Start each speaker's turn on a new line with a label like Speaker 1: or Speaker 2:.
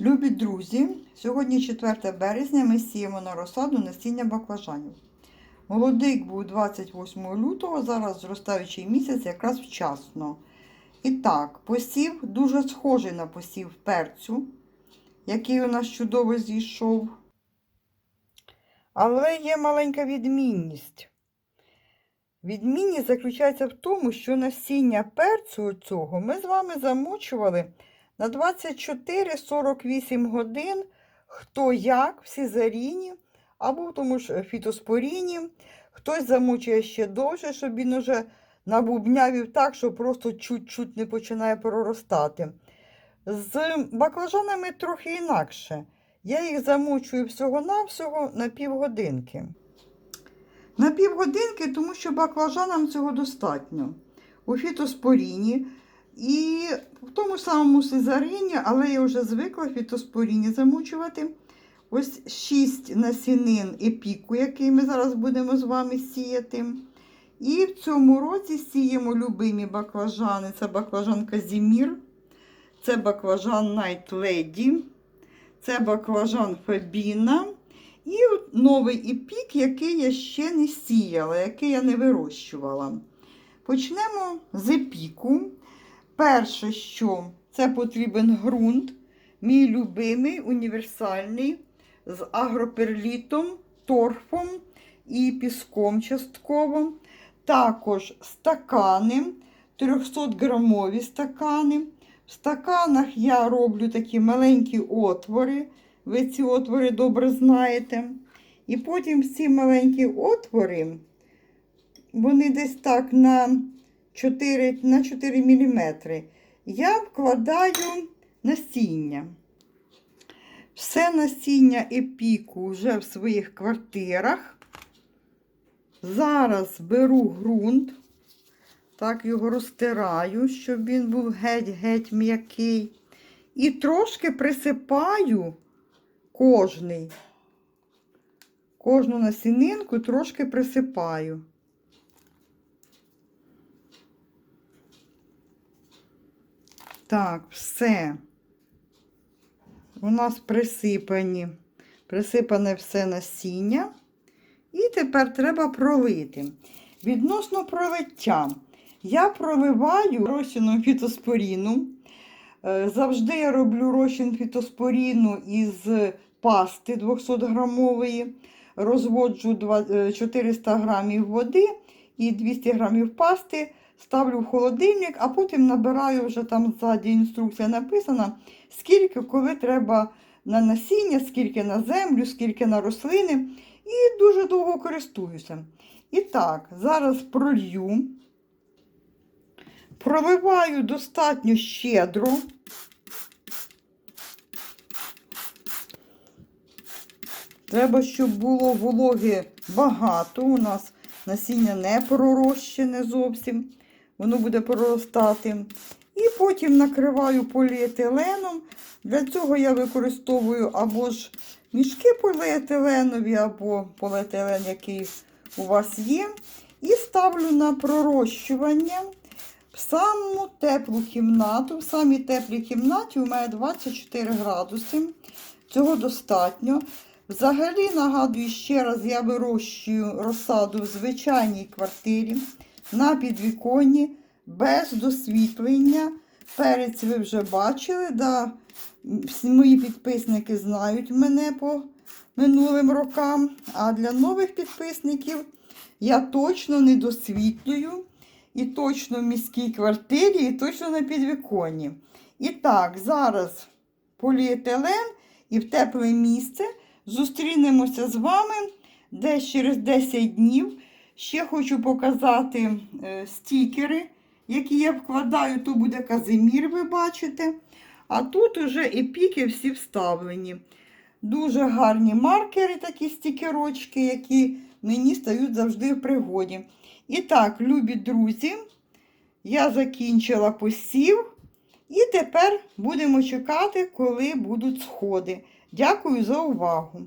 Speaker 1: Любі друзі, сьогодні 4 березня ми сіємо на розсаду насіння баклажанів. Молодик був 28 лютого, зараз зростаючий місяць якраз вчасно. І так, посів дуже схожий на посів перцю, який у нас чудово зійшов. Але є маленька відмінність. Відмінність заключається в тому, що насіння перцю цього ми з вами замочували на 24-48 годин, хто як, в сізаріні або тому ж фітоспоріні. Хтось замочує ще довше, щоб він уже набубнявів так, що просто чуть-чуть не починає проростати. З баклажанами трохи інакше. Я їх замочую всього-навсього на півгодинки. На півгодинки, тому що баклажанам цього достатньо. У фітоспоріні і в тому самому сезарині, але я вже звикла фітоспоріні замочувати. Ось 6 насінин епіку, який ми зараз будемо з вами сіяти. І в цьому році сіємо любимі баклажани. Це баклажан Казімір, це баклажан Night Lady, це баклажан Фабіна. І новий епік, який я ще не сіяла, який я не вирощувала. Почнемо з епіку. Перше, що це потрібен ґрунт, мій любимий універсальний, з агроперлітом, торфом і піском частково. Також стакани, 300-грамові стакани. В стаканах я роблю такі маленькі отвори. Ви ці отвори добре знаєте. І потім ці маленькі отвори, вони десь так на 4 на 4 мм. Я вкладаю насіння. Все насіння епіку вже в своїх квартирах. Зараз беру ґрунт, так його розтираю, щоб він був геть-геть м'який. І трошки присипаю кожний. Кожну насінинку трошки присипаю. Так, все. У нас присипані, присипане все насіння. І тепер треба пролити. Відносно пролиття, я проливаю розчином фітоспоріну. Е, Завжди я роблю розчин фітоспоріну із пасти 200 грамової. Розводжу е, 400 грамів води і 200 грамів пасти. Ставлю в холодильник, а потім набираю вже там ззаді інструкція написана, скільки коли треба на насіння, скільки на землю, скільки на рослини. І дуже довго користуюся. І так, зараз пролью. Проливаю достатньо щедро. Треба, щоб було вологи багато. У нас насіння не пророщене зовсім. Воно буде проростати. І потім накриваю поліетиленом. Для цього я використовую або ж мішки поліетиленові, або поліетилен, який у вас є. І ставлю на пророщування в саму теплу кімнату. В самій теплій кімнаті у мене 24 градуси. Цього достатньо. Взагалі, нагадую ще раз, я вирощую розсаду в звичайній квартирі на підвіконні, без досвітлення. Перець ви вже бачили. Да, всі мої підписники знають мене по минулим рокам. А для нових підписників я точно не досвітлюю. І точно в міській квартирі, і точно на підвіконні. І так, зараз поліетилен і в тепле місце. Зустрінемося з вами десь через 10 днів. Ще хочу показати е, стікери, які я вкладаю. Тут буде Казимір, ви бачите. А тут уже епіки всі вставлені. Дуже гарні маркери, такі стікерочки, які мені стають завжди в пригоді. І так, любі друзі, я закінчила посів. І тепер будемо чекати, коли будуть сходи. Дякую за увагу!